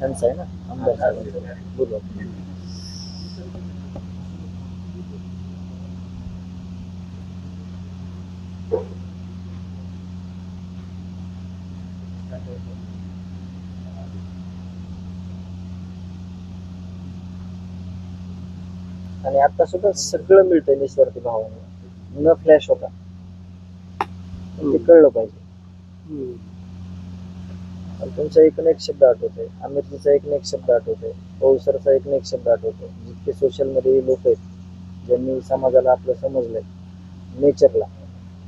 त्यांचं आहे ना आमदार साहेबांचं बोलू आपण. आणि आता सुद्धा सगळं मिळतंय निस्वार्थी भावाने. न फ्लॅश होता. ते कळलं पाहिजे. तुमचा एक ना एक शब्द आठवतोय. आमिरजीचा एक ना एक शब्द आठवतोय. पौसरचा एक ना एक शब्द आठवतोय. जितके सोशलमध्ये लोक आहेत ज्यांनी समाजाला आपलं समजलंय नेचरला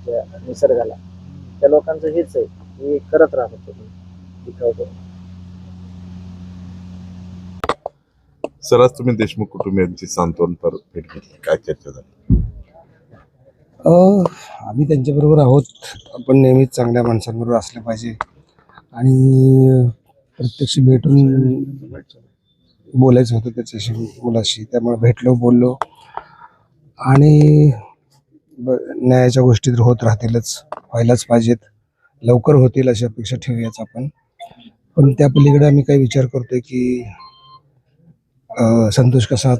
त्या निसर्गाला त्या लोकांचं हेच आहे की करत राहत तुम्ही दिखाव करून. सर आज तुम्ही देशमुख कुटुंबियांची सांत्वनपर भेट घेतली. काय चर्चा झाली? अ, आम्ही त्यांच्याबरोबर आहोत. आपण नेहमीच चांगल्या माणसांबरोबर असलं पाहिजे. आणि प्रत्यक्ष भेटून बोलायचं होतं त्याच्याशी मुलाशी. त्यामुळे भेटलो बोललो. आणि ब- न्यायाच्या गोष्टी तर होत राहतीलच व्हायलाच पाहिजेत. लवकर होतील अशी अपेक्षा ठेवूयाच आपण. पण त्या पलीकडे आम्ही काही विचार करतोय की संतोष कसा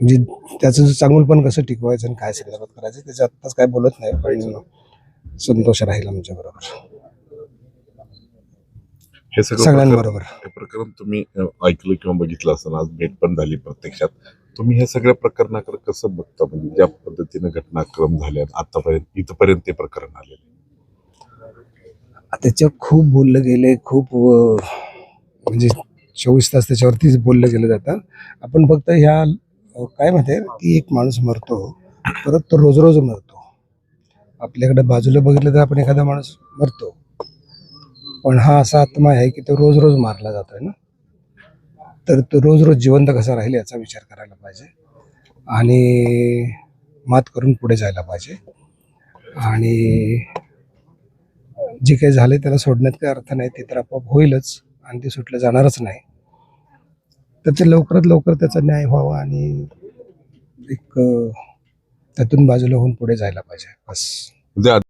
म्हणजे त्याचं चांगुलपण कसं टिकवायचं आणि काय संदर्भात करायचं त्याच्या आत्ताच काय बोलत नाही पण संतोष राहील आमच्या बरोबर. हे सगळं सगळ्यांबरोबर. प्रकरण- हे प्रकरण तुम्ही अ, ऐकलं किंवा बघितलं असताना आज भेट पण झाली प्रत्यक्षात. तुम्ही हे सगळ्या प्रकरणाकडे कसं बघता? म्हणजे ज्या पद्धतीने घटनाक्रम झाल्या आतापर्यंत इथपर्यंत ते प्रकरण आले त्याच्यावर खूप बोललं गेले खूप अं, म्हणजे चोवीस तास त्याच्यावरतीच बोललं गेलं जातं. आपण फक्त ह्या अं, काय माहिती की एक माणूस मरतो परत तो रोज रोज मरतो. आपल्याकडे बाजूला बघितलं तर आपण एखादा माणूस मरतो. पण हा असा आत्मा आहे की तो रोज रोज मारला जातोय ना? तर तो रोज रोज जिवंत कसा राहील याचा विचार करायला पाहिजे. आणि मात करून पुढे जायला पाहिजे. आणि जे काही झाले त्याला सोडण्यात काही अर्थ नाही ते तर आपोआप होईलच आणि ते सुटलं जाणारच नाही. तर ते लवकरात लवकर त्याचा न्याय व्हावा आणि एक त्यातून बाजूला होऊन पुढे जायला पाहिजे. बस.